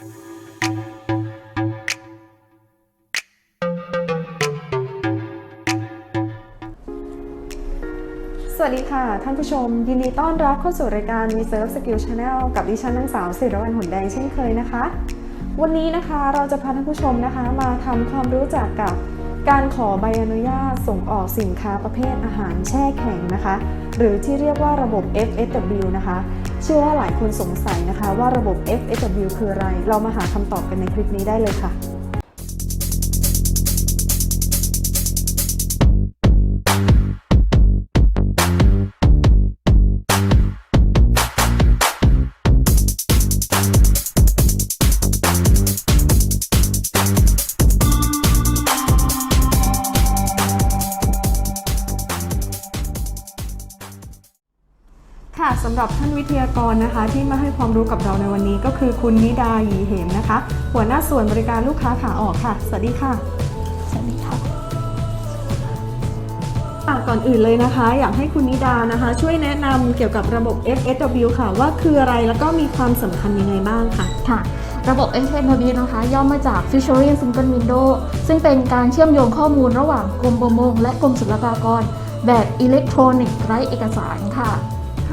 สวัสดีค่ะ ท่านผู้ชม ยินดีต้อนรับเข้าสู่รายการ Reserve Skill Channel กับดิฉันนางสาวศิรวรรณหุ่นแดงเช่นเคยนะคะ วันนี้นะคะเราจะพาท่านผู้ชมนะคะ มาทำความรู้จักกับการขอใบอนุญาตส่งออกสินค้าประเภทอาหารแช่แข็งนะคะ หรือที่เรียกว่าระบบ FSW นะคะ เชื่อว่าหลายคนสงสัยนะคะว่าระบบ FSW คืออะไร เรามาหาคำตอบกันในคลิปนี้ได้เลยค่ะ ค่ะสำหรับท่านวิทยากรนะคะ ที่มาให้ความรู้กับเราในวันนี้ก็คือคุณนิดาหยีเหมนะคะ หัวหน้าส่วนบริการลูกค้าขาออกค่ะ สวัสดีค่ะสวัสดีค่ะอะก่อนอื่นเลยนะคะ อยากให้คุณนิดานะคะ ช่วยแนะนำเกี่ยวกับระบบ FSW ค่ะ ว่าคืออะไรแล้วก็มีความสำคัญยังไงบ้างค่ะค่ะระบบ FNW นะคะ ย่อมาจาก Fishery Single Window ซึ่งเป็นการเชื่อมโยงข้อมูลระหว่างกรมประมงและกรมศุลกากร แบบอิเล็กทรอนิกส์ไร้เอกสารค่ะ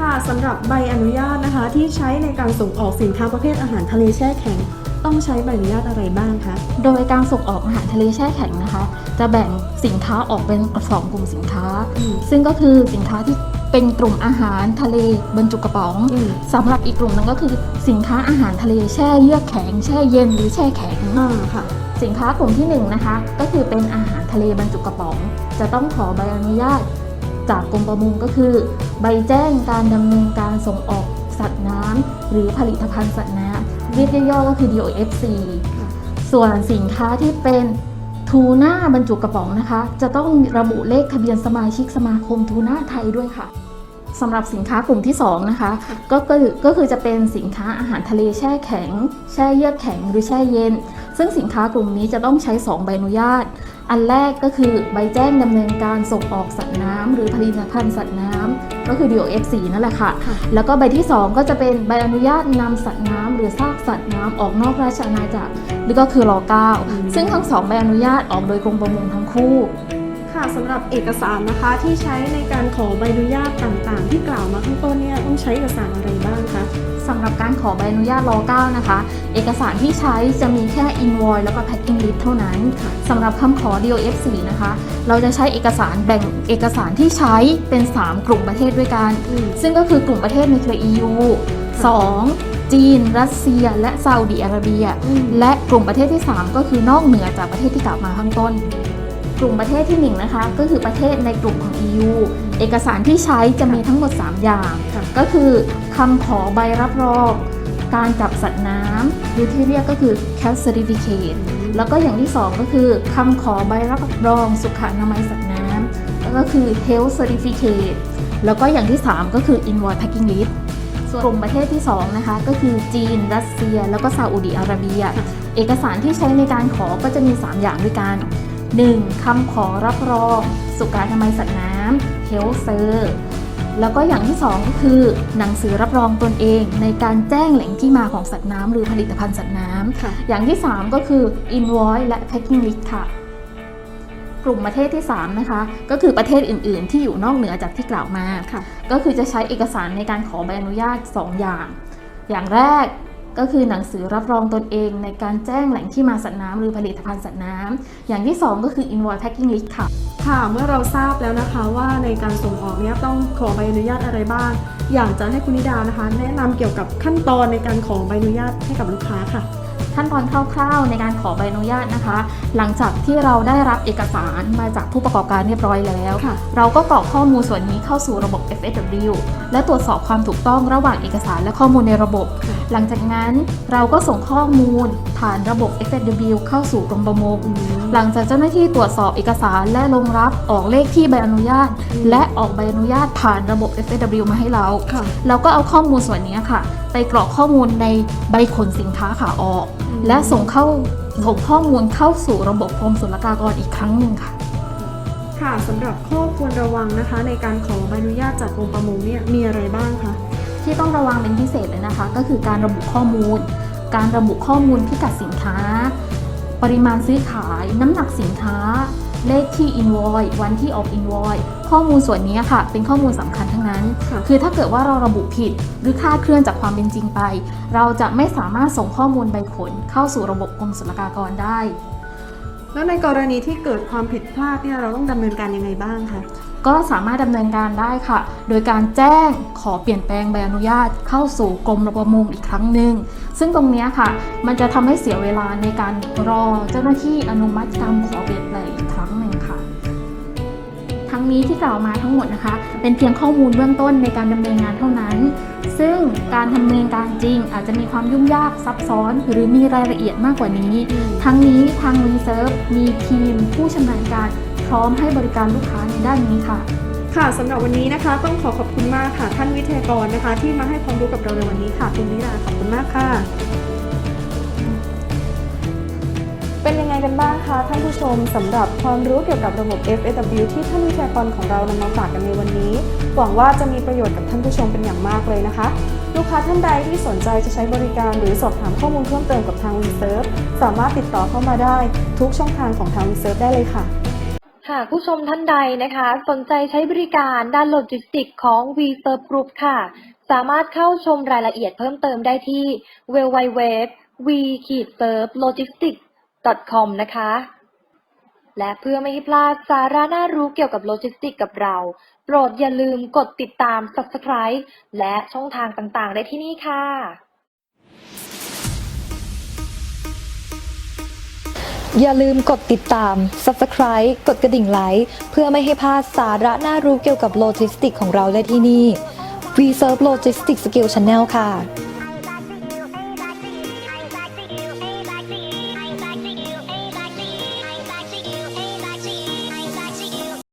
ค่ะสำหรับใบอนุญาตนะคะ ที่ใช้ในการส่งออกสินค้าประเภทอาหารทะเลแช่แข็ง ต้องใช้ใบอนุญาตอะไรบ้างคะ โดยการส่งออกอาหารทะเลแช่แข็งนะคะ จะแบ่งสินค้าออกเป็นสองกลุ่มสินค้าอืมซึ่งก็คือสินค้าที่เป็นกลุ่มอาหารทะเลบรรจุกระป๋องอืมสำหรับอีกกลุ่มหนึงก็คือสินค้าอาหารทะเลแช่เยือกแข็งแช่เย็นหรือแช่แข็งอ่าค่ะสินค้ากลุ่มที่1นงนะคะก็คือเป็นอาหารทะเลบรรจุกระป๋อง จะต้องขอใบอนุญาต จากกรมประมงก็คือ ใบแจ้งการดำเนินการส่งออกสัตว์น้ำหรือผลิตภัณฑ์สัตว์น้ำเรียกย่อๆก็คือ DOFC ส่วนสินค้าที่เป็นทูน่าบรรจุกระป๋องนะคะ จะต้องระบุเลขทะเบียนสมาชิกสมาคมทูน่าไทยด้วยค่ะสำหรับสินค้ากลุ่มที่ 2 นะคะก็คือก็คือจะเป็นสินค้าอาหารทะเลแช่แข็ง แช่เยือกแข็งหรือแช่เย็น ซึ่งสินค้ากลุ่มนี้จะต้องใช้ 2 ใบอนุญาต อันแรกก็คือใบแจ้งดำเนินการส่งออกสัตว์น้ำหรือผลิตภัณฑ์สัตว์น้ำก็คือ DOF4 นั่นแหละค่ะค่ะ แล้วก็ใบที่ 2 ก็จะเป็นใบอนุญาตนำสัตว์น้ำหรือซากสัตว์น้ำออกนอกราชอาณาจักรหรือก็คือรอืม9ซึ่งทั้งสองใบอนุญาตออกโดยกรมประมงทั้งคู่ค่ะ สำหรับเอกสารนะคะที่ใช้ในการขอใบอนุญาตต่างๆ ที่กล่าวมาข้างต้นเนี่ยต้องใช้เอกสารอะไรบ้างคะสำหรับการขอใบอนุญาตร9นะคะ เอกสารที่ใช้จะมีแค่ invoice แล้วก็ packing list เท่านั้นค่ะสำหรับคำขอ DOF4 นะคะ เราจะใช้เอกสารแบ่งเอกสารที่ใช้เป็น 3 กลุ่มประเทศด้วยกันอืมซึ่งก็คือกลุ่มประเทศในเครือ EU 2. จีน รัสเซีย และซาอุดิอาระเบียอืมและกลุ่มประเทศที่ 3 ก็คือนอกเหนือจากประเทศที่กล่าวมาข้างต้น กลุ่มประเทศที่ 1 นะคะ ก็คือประเทศในกลุ่มของ EU เอกสารที่ใช้จะมีทั้งหมด 3 อย่างค่ะก็คือคำขอใบรับรองการจับสัตว์น้ำหรือที่เรียกก็คือ cat certificate แล้วก็อย่างที่ 2 ก็คือคำขอใบรับรองสุขอนามัยสัตว์น้ำแล้วก็คือ health certificate แล้วก็อย่างที่ 3 ก็คือ invoice packing list ส่วนกลุ่มประเทศที่ 2 นะคะ ก็คือจีน รัสเซีย แล้วก็ซาอุดิอาระเบีย เอกสารที่ใช้ในการขอก็จะมี 3 อย่างด้วยกัน 1. คำขอรับรอง สุขอนามัยสัตว์น้ำ health cert แล้วก็อย่างที่ 2 ก็คือ หนังสือรับรองตนเองในการแจ้งแหล่งที่มาของสัตว์น้ำหรือผลิตภัณฑ์สัตว์น้ำค่ะอย่างที่ 3 ก็คือ invoice และ packing list ค่ะ กลุ่มประเทศที่ 3 นะคะ ก็คือประเทศอื่น ๆ ที่อยู่นอกเหนือจากที่กล่าวมาค่ะก็คือจะใช้เอกสารในการขอใบอนุญาต 2 อย่าง อย่างแรก ก็คือหนังสือรับรองตนเองในการแจ้งแหล่งที่มาสัตว์น้ำหรือผลิตภัณฑ์สัตว์น้ำอย่างที่ 2 ก็คือ invoice packing list ค่ะ ค่ะเมื่อเราทราบแล้วนะคะว่าในการส่งออกเนี้ยต้องขอใบอนุญาตอะไรบ้าง อยากจะให้คุณนิดานะคะ แนะนำเกี่ยวกับขั้นตอนในการขอใบอนุญาตให้กับลูกค้าค่ะ ขั้นตอนคร่าวๆ ในการขอใบอนุญาตนะคะ หลังจากที่เราได้รับเอกสารมาจากผู้ประกอบการเรียบร้อยแล้วค่ะเราก็กรอกข้อมูลส่วนนี้เข้าสู่ระบบ FSW และตรวจสอบความถูกต้องระหว่างเอกสารและข้อมูลในระบบค่ะหลังจากนั้นเราก็ส่งข้อมูล ผ่านระบบ FSW เข้าสู่กรมประมงอืมหลังจากเจ้าหน้าที่ตรวจสอบเอกสารและลงรับออกเลขที่ใบอนุญาตอืมและออกใบอนุญาตผ่านระบบ FSW มาให้เราค่ะเราก็เอาข้อมูลส่วนนี้ค่ะ ไปกรอกข้อมูลในใบขนสินค้าขาออกอืมและส่งเข้าส่งข้อมูลเข้าสู่ระบบกรมศุลกากรอีกครั้งหนึ่งค่ะค่ะสำหรับข้อควรระวังนะคะ ในการขอใบอนุญาตจากกรมประมงเนี่ยมีอะไรบ้างคะที่ต้องระวังเป็นพิเศษเลยนะคะ ก็คือการระบุข้อมูล การระบุข้อมูลพิกัดสินค้า ปริมาณซื้อขาย น้ำหนักสินค้า เลขที่ invoice วันที่ออก invoice ข้อมูลส่วนนี้ค่ะ เป็นข้อมูลสำคัญทั้งนั้นค่ะคือถ้าเกิดว่าเราระบุผิดหรือคลาดเคลื่อนจากความเป็นจริงไป เราจะไม่สามารถส่งข้อมูลใบขนเข้าสู่ระบบกรมศุลกากรได้ แล้วในกรณีที่เกิดความผิดพลาดเนี่ยเราต้องดำเนินการยังไงบ้างคะ ก็สามารถดำเนินการได้ค่ะ โดยการแจ้งขอเปลี่ยนแปลงใบอนุญาตเข้าสู่กรมประมงอีกครั้งหนึ่ง ซึ่งตรงนี้ค่ะ มันจะทำให้เสียเวลาในการรอเจ้าหน้าที่อนุมัติการขอเปลี่ยนแปลงอีกครั้งหนึ่งค่ะ ทั้งนี้ที่กล่าวมาทั้งหมดนะคะ เป็นเพียงข้อมูลเบื้องต้นในการดำเนินงานเท่านั้น ซึ่งการดำเนินการจริงอาจจะมีความยุ่งยากซับซ้อน หรือมีรายละเอียดมากกว่านี้ ทั้งนี้ทาง Reserve มีทีมผู้ชำนาญการพร้อมให้บริการลูกค้าในด้านนี้ค่ะค่ะสำหรับวันนี้นะคะต้องขอขอบคุณมากค่ะ ท่านวิทยากรนะคะ ที่มาให้ความรู้กับเราในวันนี้ค่ะคุณนิราขอบคุณมากค่ะ เป็นยังไงกันบ้างคะท่านผู้ชมสำหรับความรู้เกี่ยวกับระบบ FAW ที่ท่านวิทยากรของเรานำมาฝากกันในวันนี้ หวังว่าจะมีประโยชน์กับท่านผู้ชมเป็นอย่างมากเลยนะคะ ลูกค้าท่านใดที่สนใจจะใช้บริการหรือสอบถามข้อมูลเพิ่มเติมกับทาง Reserve สามารถติดต่อเข้ามาได้ ทุกช่องทางของทาง Reserve ได้เลยค่ะหากผู้ชมท่านใดนะคะ สนใจใช้บริการด้านโลจิสติกของ v s e r v Group ค่ะ สามารถเข้าชมรายละเอียดเพิ่มเติมได้ที่ www v s e r v logistics com นะคะ และเพื่อไม่ให้พลาดสาระน่ารู้เกี่ยวกับโลจิสติกกับเรา โปรดอย่าลืมกดติดตาม Subscribe และช่องทางต่างๆ ได้ที่นี่ค่ะ อย่าลืมกดติดตาม Subscribe กดกระดิ่งไลค์เพื่อไม่ให้พลาดสาระน่ารู้เกี่ยวกับโลจิสติกของเราได้ที่นี่ V Serve Logistics Skill Channel ค่ะ